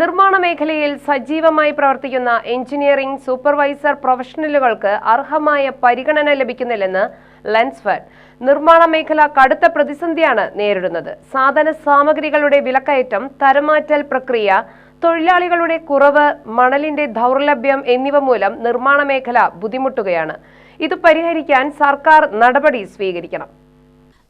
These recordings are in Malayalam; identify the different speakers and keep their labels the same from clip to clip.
Speaker 1: നിർമ്മാണ മേഖലയിൽ സജീവമായി പ്രവർത്തിക്കുന്ന എഞ്ചിനീയറിംഗ് സൂപ്പർവൈസർ പ്രൊഫഷണലുകൾക്ക് അർഹമായ പരിഗണന ലഭിക്കുന്നില്ലെന്ന് ലെൻസ്ഫെഡ്. നിർമ്മാണ മേഖല കടുത്ത പ്രതിസന്ധിയാണ് നേരിടുന്നത്. സാധന സാമഗ്രികളുടെ വിലക്കയറ്റം തരമാറ്റൽ പ്രക്രിയ തൊഴിലാളികളുടെ കുറവ് മണലിന്റെ ദൗർലഭ്യം എന്നിവ മൂലം നിർമ്മാണ മേഖല ബുദ്ധിമുട്ടുകയാണ്. ഇത് പരിഹരിക്കാൻ സർക്കാർ നടപടി സ്വീകരിക്കണം.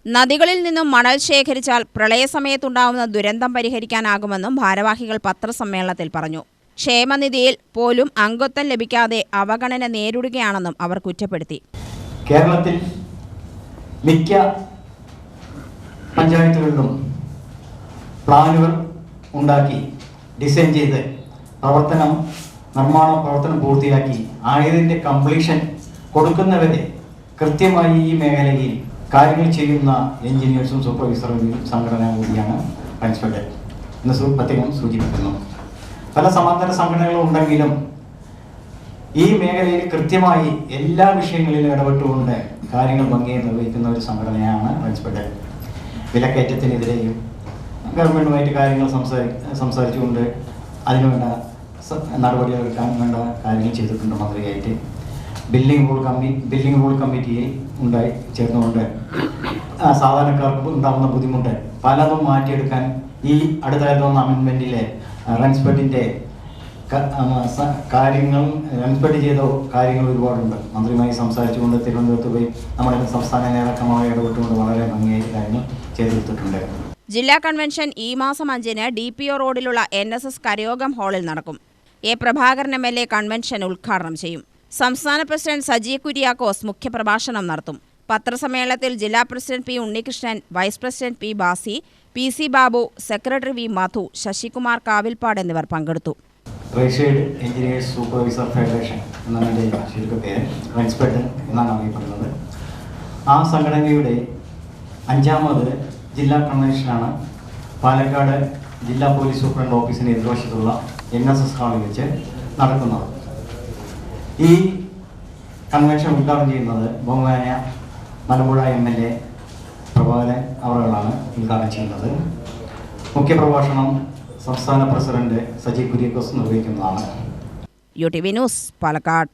Speaker 2: നദികളിൽ നിന്നും മണൽ ശേഖരിച്ചാൽ പ്രളയസമയത്തുണ്ടാവുന്ന ദുരന്തം പരിഹരിക്കാനാകുമെന്നും ഭാരവാഹികൾ പത്രസമ്മേളനത്തിൽ പറഞ്ഞു. ക്ഷേമനിധിയിൽ പോലും അംഗത്വം ലഭിക്കാതെ അവഗണന നേരിടുകയാണെന്നും അവർ കുറ്റപ്പെടുത്തി.
Speaker 3: കേരളത്തിൽ മിക്ക പഞ്ചായത്തുകളിലും പ്ലാനുകൾ ഉണ്ടാക്കി ഡിസൈൻ ചെയ്ത് പ്രവർത്തനം നിർമ്മാണ പ്രവർത്തനം പൂർത്തിയാക്കി ആയതിന്റെ കംപ്ലീഷൻ കൊടുക്കുന്നവരെ കൃത്യമായി ഈ മേഖലയിൽ കാര്യങ്ങൾ ചെയ്യുന്ന എഞ്ചിനീയേഴ്സും സൂപ്പർവൈസറും സംഘടന കൂടിയാണ് പ്രിൻസിപ്പൽ എന്ന് പ്രത്യേകം സൂചിപ്പിക്കുന്നു. പല സമാന്തര സംഘടനകളും ഉണ്ടെങ്കിലും ഈ മേഖലയിൽ കൃത്യമായി എല്ലാ വിഷയങ്ങളിലും ഇടപെട്ടുകൊണ്ട് കാര്യങ്ങൾ ഭംഗിയായി നിർവഹിക്കുന്ന ഒരു സംഘടനയാണ് പ്രിൻസിപ്പൽ വിലക്കയറ്റത്തിനെതിരെയും ഗവൺമെന്റുമായിട്ട് കാര്യങ്ങൾ സംസാരി സംസാരിച്ചുകൊണ്ട് അതിനുവേണ്ട എടുക്കാൻ വേണ്ട കാര്യങ്ങൾ ചെയ്തിട്ടുണ്ട് മന്ത്രിയായിട്ട്. ബില്ലിംഗ് റൂൾ കമ്മി ബില്ലിംഗ് റൂൾ കമ്മിറ്റിയിൽ ഉണ്ടായി ചേർന്നുകൊണ്ട് സാധാരണക്കാർക്ക് ഉണ്ടാകുന്ന ബുദ്ധിമുട്ട്. പലതും മാറ്റിയെടുക്കാൻ ഈ അടുത്ത കാലത്ത് വന്ന അമെൻമെന്റിലെ സ- കാര്യങ്ങൾ റൺസ്പെട്ട് ചെയ്ത കാര്യങ്ങൾ ഒരുപാടുണ്ട്. മന്ത്രിയുമായി സംസാരിച്ചുകൊണ്ട് തിരുവനന്തപുരത്ത് പോയി നമ്മുടെ സംസ്ഥാന നേതാക്കന്മാരെ ഇടപെട്ടുകൊണ്ട് വളരെ ഭംഗിയായി കാര്യങ്ങൾ ചെയ്തെടുത്തിട്ടുണ്ട്.
Speaker 2: ജില്ലാ കൺവെൻഷൻ ഈ മാസം അഞ്ചിന് ഡി പി ഒ റോഡിലുള്ള എൻ എസ് എസ് കരയോഗം ഹാളിൽ നടക്കും. A Prabhakaran M L A convention ഉദ്ഘാടനം ചെയ്യും. സംസ്ഥാന പ്രസിഡന്റ് സജി കുര്യാക്കോസ് മുഖ്യപ്രഭാഷണം നടത്തും. പത്രസമ്മേളനത്തിൽ ജില്ലാ president P Unnikrishnan vice president P Basi P C Babu secretary V Madhu Sasikumar Kavilppad എന്നിവർ പങ്കെടുത്തു.
Speaker 3: റേഷ്യേഡ് എഞ്ചിനീയേഴ്സ് സൂപ്പർവൈസർ ഫെഡറേഷൻ എന്നാണ് എന്റെ ചുരുക്കപ്പേര് റൺസ്പെഡ് എന്നാണ് അറിയപ്പെടുന്നത്. ആ സംഘടനയുടെ അഞ്ചാമത് ജില്ലാ കൺവെൻഷനാണ് പാലക്കാട് ജില്ലാ പോലീസ് സൂപ്രണ്ട് ഓഫീസിന്റെ എതിർവശത്തുള്ള എൻ എസ് എസ് ഹാളിൽ വെച്ച് നടക്കുന്നത്. ഈ കൺവെൻഷൻ ഉദ്ഘാടനം ചെയ്യുന്നത് ബഹുമാന Malampuzha M L A Prabhakaran അവറുകളാണ് ഉദ്ഘാടനം ചെയ്യുന്നത്. മുഖ്യപ്രഭാഷണം സംസ്ഥാന president Saji Kuriakose നിർവഹിക്കുന്നതാണ്.
Speaker 2: U T V news Palakkad.